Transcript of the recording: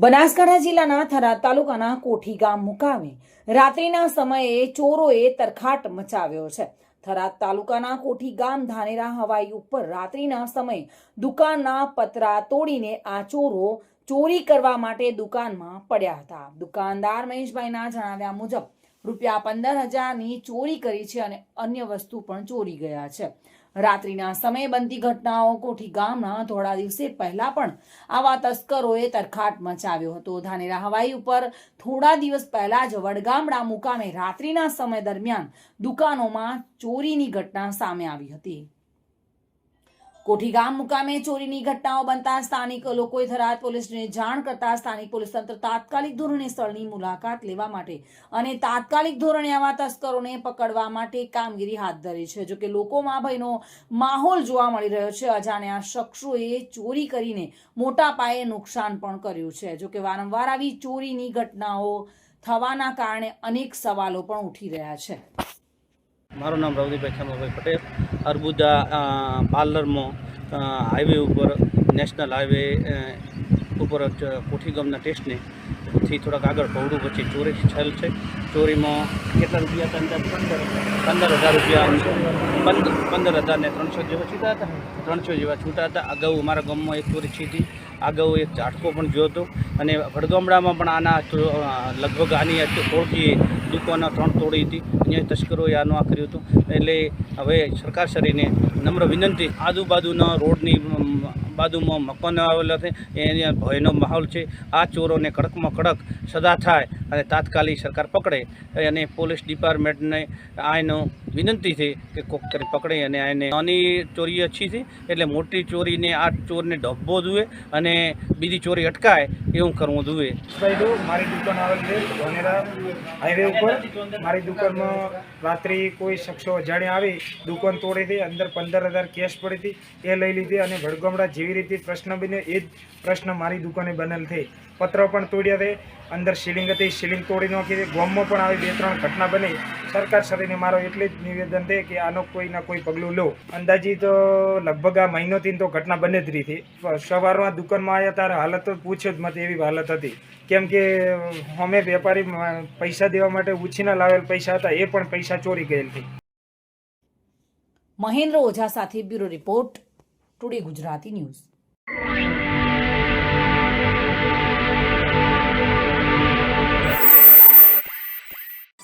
બનાસકાંઠા જિલ્લાના થરાદ તાલુકાના કોઠી ગામ મુકામે રાત્રિના સમયે ચોરોએ તરખાટ મચાવ્યો છે. થરાદ તાલુકાના કોઠી ગામ ધાનેરા હવાઈ ઉપર રાત્રિના સમયે દુકાનના પતરા તોડીને આ ચોરો ચોરી કરવા માટે દુકાનમાં પડ્યા હતા. દુકાનદાર મહેશભાઈના જણાવ્યા મુજબ રૂપિયા પંદર હજારની ચોરી કરી છે અને અન્ય વસ્તુ પણ ચોરી ગયા છે. રાત્રિના સમયે બનતી ઘટનાઓ કોઠી ગામના થોડા દિવસે પહેલા પણ આવા તસ્કરોએ તરખાટ મચાવ્યો હતો. ધાનેરા હવાઈ ઉપર થોડા દિવસ પહેલા જ વડગામડા મુકામે રાત્રિના સમય દરમિયાન દુકાનોમાં ચોરીની ઘટના સામે આવી હતી. કોઠી ગામ મુકામે ચોરીની ઘટનાઓ બનતા સ્થાનિક લોકોએ થરાદ પોલીસને જાણ કરતા સ્થાનિક પોલીસ તંત્ર તાત્કાલિક ધોરણે સ્થળની મુલાકાત લેવા માટે અને તાત્કાલિક ધોરણે આવા તસ્કરોને પકડવા માટે કામગીરી હાથ ધરી છે. જોકે લોકોમાં ભયનો માહોલ જોવા મળી રહ્યો છે. અજાણ્યા શખ્સોએ ચોરી કરીને મોટા પાયે નુકસાન પણ કર્યું છે. જોકે વારંવાર આવી ચોરીની ઘટનાઓ થવાના કારણે અનેક સવાલો પણ ઉઠી રહ્યા છે. મારું નામ રવદીભાઈ ખેમાભાઈ પટેલ. અર્બુદા પાર્લરમાં હાઈવે ઉપર, નેશનલ હાઈવે ઉપર જ કોઠી ગામના ટેસ્ટને થી થોડાક આગળ પહોળું પછી ચોરી થયેલ છે. ચોરીમાં કેટલા રૂપિયા હતા અંદાજ? પંદર પંદર હજાર રૂપિયા પંદર હજાર ને ત્રણસો જેવા છૂટા હતા. ત્રણસો જેવા છૂટા હતા. અગાઉ અમારા ગામમાં એક ચોરી છીધી અગાઉ એક ઝાટકો પણ જોયો હતો. અને વડગામડામાં પણ આના લગભગ આની ઓળખી દુકાનો ત્રણ તોડી હતી. અહીંયા તસ્કરોએ આનું આ કર્યું હતું. એટલે હવે સરકારશ્રીને નમ્ર વિનંતી, આજુબાજુના રોડની બાજુમાં મકાનો આવેલા છે. એની ભયનો માહોલ છે. આ ચોરોને કડકમાં કડક સજા થાય. અને તાત્કાલિક સરકાર પકડે અને પોલીસ ડિપાર્ટમેન્ટને આનો વિનંતી છે કે કોક કરી પકડે અને આને નાની ચોરી ઓછી છે, એટલે મોટી ચોરીને આ ચોરને ડબ્બો જુએ અને બીજી ચોરી અટકાય એવું કરવું ભાઈ મારી દુકાન આવેલ છે ધોનેરા હાઈવે ઉપર. મારી દુકાનમાં રાત્રે કોઈ શખ્સો અજાણ્યા આવી, દુકાન તોડી હતી, અંદર પંદર હજાર કેશ પડી હતી, એ લઈ લીધી અને ભડગમડા જેવી રીતે પ્રશ્ન બન્યો, એ જ પ્રશ્ન મારી દુકાને બનેલ થઈ પત્ર પણ તોડ્યા છે, અંદર સીલિંગ હતી સીલિંગ તોડી નાખી હતી ગોમમાં પણ આવી બે ત્રણ ઘટના બની. સરકાર શ્રીને મારો એટલે જ નિવેદન છે કે આનો કોઈ ના કોઈ પગલું લો. અંદાજિત લગભગ આ મહિનોથી તો ઘટના બને જ રહી સવારમાં દુકાનમાં આવ્યા ત્યારે હાલત તો પૂછ્યો જ મત એવી હાલત હતી. કેમ કે અમે વેપારી પૈસા દેવા માટે ઉછીના લાવેલ પૈસા હતા. એ પણ પૈસા ચોરી ગયેલ હતી મહેન્દ્ર ઓઝા સાથે bureau report, today Gujarati news.